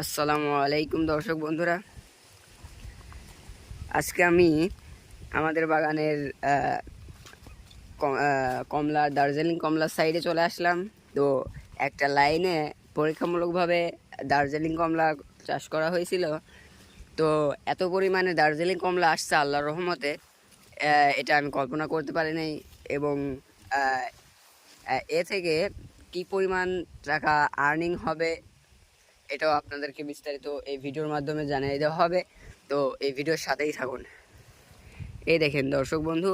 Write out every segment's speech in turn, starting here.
আসসালামু আলাইকুম, দর্শক বন্ধুরা। আজকে আমি আমাদের বাগানের কমলা, দার্জিলিং কমলার সাইডে চলে আসলাম। তো একটা লাইনে পরীক্ষামূলকভাবে দার্জিলিং কমলা চাষ করা হয়েছিল। তো এত পরিমাণে দার্জিলিং কমলা আসছে আল্লাহর রহমতে এটা আমি কল্পনা করতে পারি নাই এবং এ থেকে কি পরিমাণ টাকা আর্নিং হবে এটাও আপনাদেরকে বিস্তারিত এই ভিডিওর মাধ্যমে জানিয়ে দেওয়া হবে। তো এই ভিডিওর সাথেই থাকুন। এই দেখেন দর্শক বন্ধু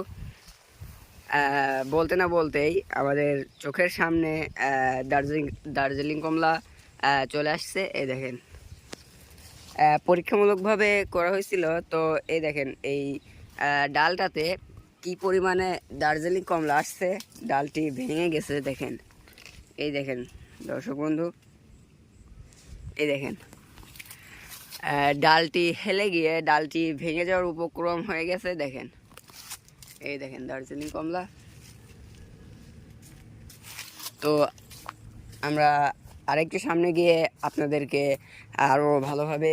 বলতে না বলতেই আমাদের চোখের সামনে দার্জিলিং দার্জিলিং কমলা চলে আসছে। এই দেখেন পরীক্ষামূলকভাবে করা হয়েছিল। তো এই দেখেন, এই ডালটাতে কি পরিমাণে দার্জিলিং কমলা আসছে, ডালটি ভেঙে গেছে, দেখেন। এই দেখেন দর্শক বন্ধু এই দেখেন। ডালটি হেলে গিয়ে ডালটি ভেঙে যাওয়ার উপক্রম হয়ে গেছে, দেখেন। এই দেখেন দার্জিলিং কমলা। তো আমরা আরেকটু সামনে গিয়ে আপনাদেরকে আরও ভালোভাবে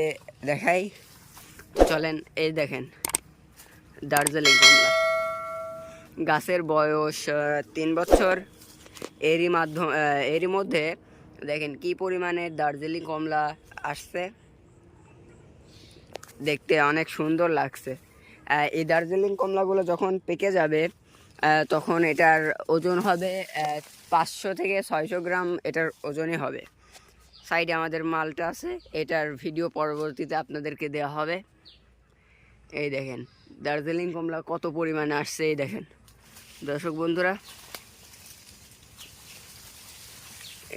দেখাই। চলেন, এই দেখেন, দার্জিলিং কমলা। গাছের বয়স তিন বছর। এরই মাধ্যম এরই মধ্যে দেখেন কি পরিমাণে দার্জিলিং কমলা আসছে। দেখতে অনেক সুন্দর লাগছে। এই দার্জিলিং কমলাগুলো যখন পেকে যাবে তখন এটার ওজন হবে পাঁচশো থেকে ছয়শো গ্রাম এটার ওজনই হবে। সাইডে আমাদের মালটা আছে, এটার ভিডিও পরবর্তীতে আপনাদেরকে দেওয়া হবে। এই দেখেন, দার্জিলিং কমলা কত পরিমাণে আসছে, এই দেখেন। দর্শক বন্ধুরা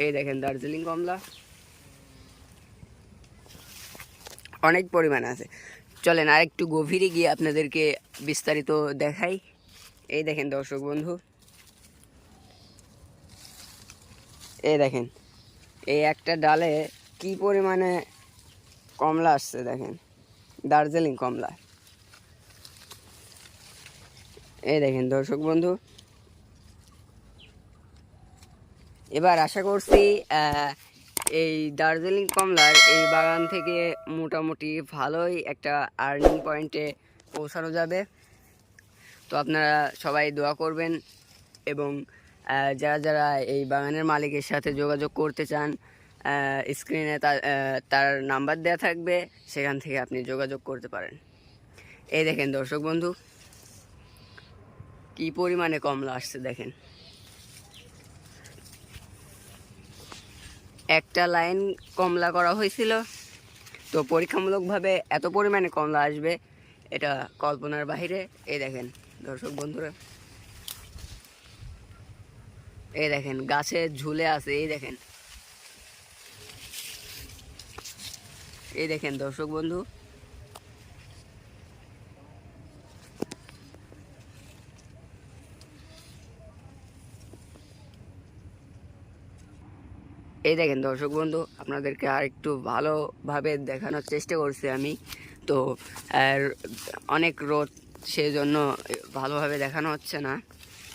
এই দেখেন দার্জিলিং কমলা। অনেক পরিমাণে আছে। চলেন আর একটু গভীরে গিয়ে আপনাদেরকে বিস্তারিত দেখাই। এই দেখেন দর্শক বন্ধু। এই দেখেন, এই একটা ডালে কি পরিমাণে কমলা আসছে দেখেন। দার্জিলিং কমলা। এই দেখেন দর্শক বন্ধু। এবার আশা করছি এই দার্জিলিং কমলার এই বাগান থেকে মোটামুটি ভালোই একটা আর্নিং পয়েন্টে পৌঁছানো যাবে। তো আপনারা সবাই দোয়া করবেন এবং যারা যারা এই বাগানের মালিকের সাথে যোগাযোগ করতে চান স্ক্রিনে তার নাম্বার দেওয়া থাকবে, সেখান থেকে আপনি যোগাযোগ করতে পারেন। এই দেখেন দর্শক বন্ধু, কি পরিমাণে কমলা আসছে দেখেন। একটা লাইন কমলা করা হয়েছিল। তো পরীক্ষামূলকভাবে এত পরিমাণে কমলা আসবে, এটা কল্পনার বাহিরে। এই দেখেন, দর্শক বন্ধুরা। এই দেখেন, গাছে ঝুলে আছে, এই দেখেন। এই দেখেন, দর্শক বন্ধু। এই দেখেন দর্শক বন্ধু, আপনাদেরকে আর একটু ভালোভাবে দেখানোর চেষ্টা করছি আমি। তো, আর অনেক রোদ, সেজন্য ভালোভাবে দেখানো হচ্ছে না।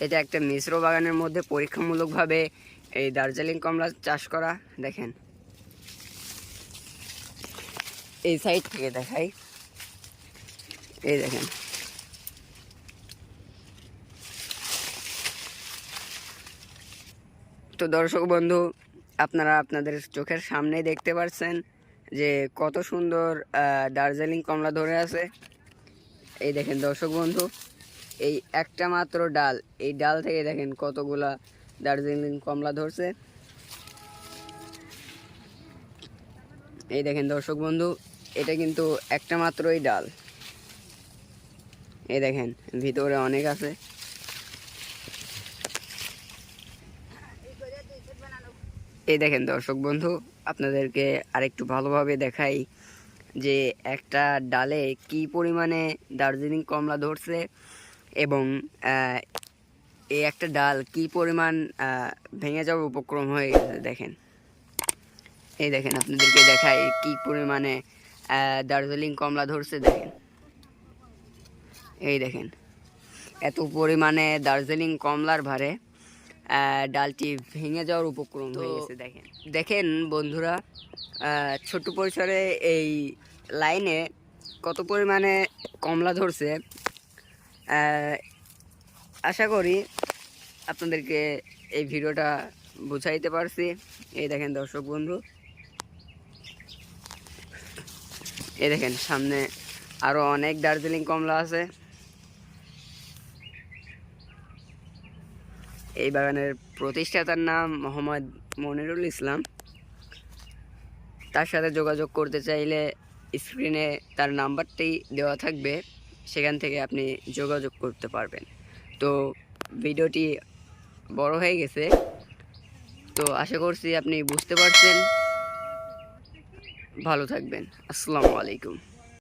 এটা একটা মিশ্র বাগানের মধ্যে পরীক্ষামূলকভাবে এই দার্জিলিং কমলা চাষ করা, দেখেন। এই সাইড থেকে দেখাই। এই দেখেন। তো দর্শক বন্ধু আপনারা আপনাদের চোখের সামনেই দেখতে পাচ্ছেন যে কত সুন্দর দার্জিলিং কমলা ধরে আছে। এই দেখেন দর্শক বন্ধু, এই একটা মাত্র ডাল, এই ডাল থেকে দেখেন কতগুলা দার্জিলিং কমলা ধরছে। এই দেখেন দর্শক বন্ধু, এটা কিন্তু একটা মাত্রই ডাল। এই দেখেন, ভিতরে অনেক আছে। এই দেখেন দর্শক বন্ধু, আপনাদেরকে আরেকটু ভালোভাবে দেখাই যে একটা ডালে কি পরিমাণে দার্জিলিং কমলা ধরছে এবং এই একটা ডাল কি পরিমাণ ভেঙে যাওয়ার উপক্রম হয়ে গেছে দেখেন। এই দেখেন আপনাদেরকে দেখাই কি পরিমাণে দার্জিলিং কমলা ধরছে দেখেন। এই দেখেন, এত পরিমাণে দার্জিলিং কমলার ভারে ডালটি ভেঙে যাওয়ার উপক্রম হয়ে গেছে দেখেন। দেখেন বন্ধুরা ছোট্ট পরিসরে এই লাইনে কত পরিমাণে কমলা ধরছে। আশা করি আপনাদেরকে এই ভিডিওটা বুঝাইতে পারছি। এই দেখেন দর্শক বন্ধু এই দেখেন সামনে আরও অনেক দার্জিলিং কমলা আছে। এই বাগানের প্রতিষ্ঠাতার নাম মোহাম্মদ মনিরুল ইসলাম। তার সাথে যোগাযোগ করতে চাইলে স্ক্রিনে তার নাম্বারটি দেওয়া থাকবে, সেখান থেকে আপনি যোগাযোগ করতে পারবেন। তো ভিডিওটি বড় হয়ে গেছে। তো আশা করছি আপনি বুঝতে পারছেন। ভালো থাকবেন। আসসালামু আলাইকুম।